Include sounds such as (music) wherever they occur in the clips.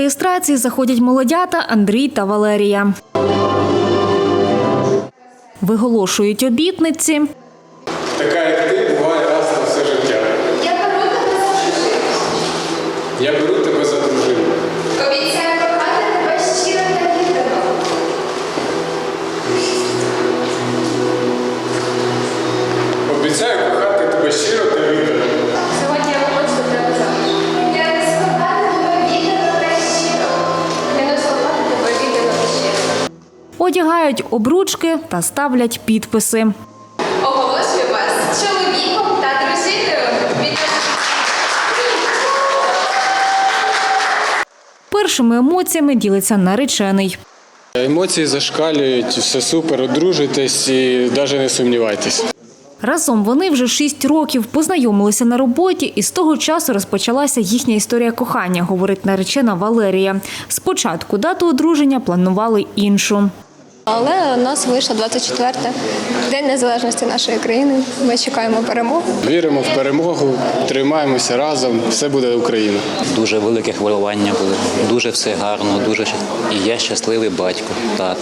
реєстрації заходять молодята Андрій та Валерія. Виголошують обітниці. Така як ти буває раз на все життя. Я беру тебе за дружину. Я беру тебе за дружину. Обіцяю Одягають обручки та ставлять підписи. Оголошую вас чоловіком та дружиною. Першими емоціями ділиться наречений. Емоції зашкалюють, все супер, одружуйтесь і навіть не сумнівайтесь. Разом вони вже шість років познайомилися на роботі, і з того часу розпочалася їхня історія кохання, говорить наречена Валерія. Спочатку дату одруження планували іншу. Але у нас вийшло 24 День незалежності нашої країни. Ми чекаємо перемоги. Віримо в перемогу, тримаємося разом, все буде Україна. Дуже велике хвилювання було, дуже все гарно, дуже і я щасливий батько, тато.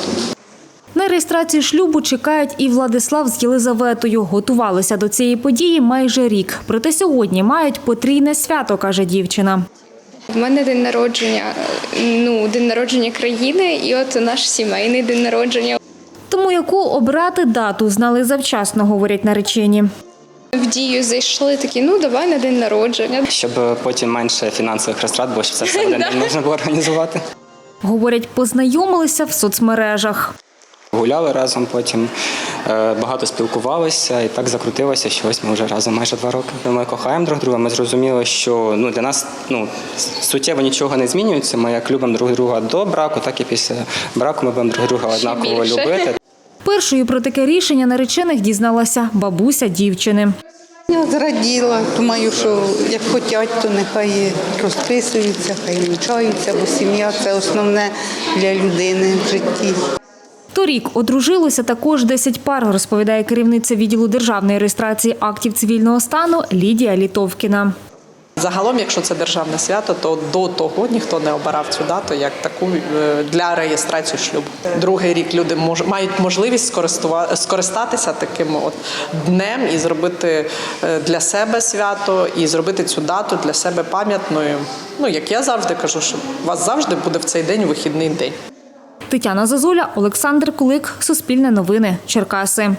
На реєстрацію шлюбу чекають і Владислав з Єлизаветою. Готувалися до цієї події майже рік. Проте сьогодні мають потрійне свято, каже дівчина. В мене день народження, ну день народження країни, і от наш сімейний день народження. Тому яку обрати дату знали завчасно, говорять наречені. В дію зайшли такі, ну давай на день народження. щоб потім менше фінансових розтрат, бо це все день (laughs) можна було організувати. Говорять, познайомилися в соцмережах. Гуляли разом, потім е, багато спілкувалися і так закрутилося, що ось ми вже разом майже два роки. Ми кохаємо друг друга. Ми зрозуміли, що ну для нас ну суттєво нічого не змінюється. Ми як любимо друг друга до браку, так і після браку ми будемо друг друга однаково більше. любити. Першою про таке рішення наречених дізналася бабуся дівчини. Я зраділа, думаю, що як хочуть, то нехай розписуються, хай вінчаються, бо сім'я це основне для людини в житті. Торік одружилося також 10 пар, розповідає керівниця відділу державної реєстрації актів цивільного стану Лідія Літовкіна. Загалом, якщо це державне свято, то до того ніхто не обирав цю дату як таку е, для реєстрації шлюбу. Другий рік люди мають можливість скористатися таким от днем і зробити е, для себе свято, і зробити цю дату для себе пам'ятною. Ну як я завжди кажу, що у вас завжди буде в цей день вихідний день. Тетяна Зазуля, Олександр Кулик, Суспільне новини, Черкаси.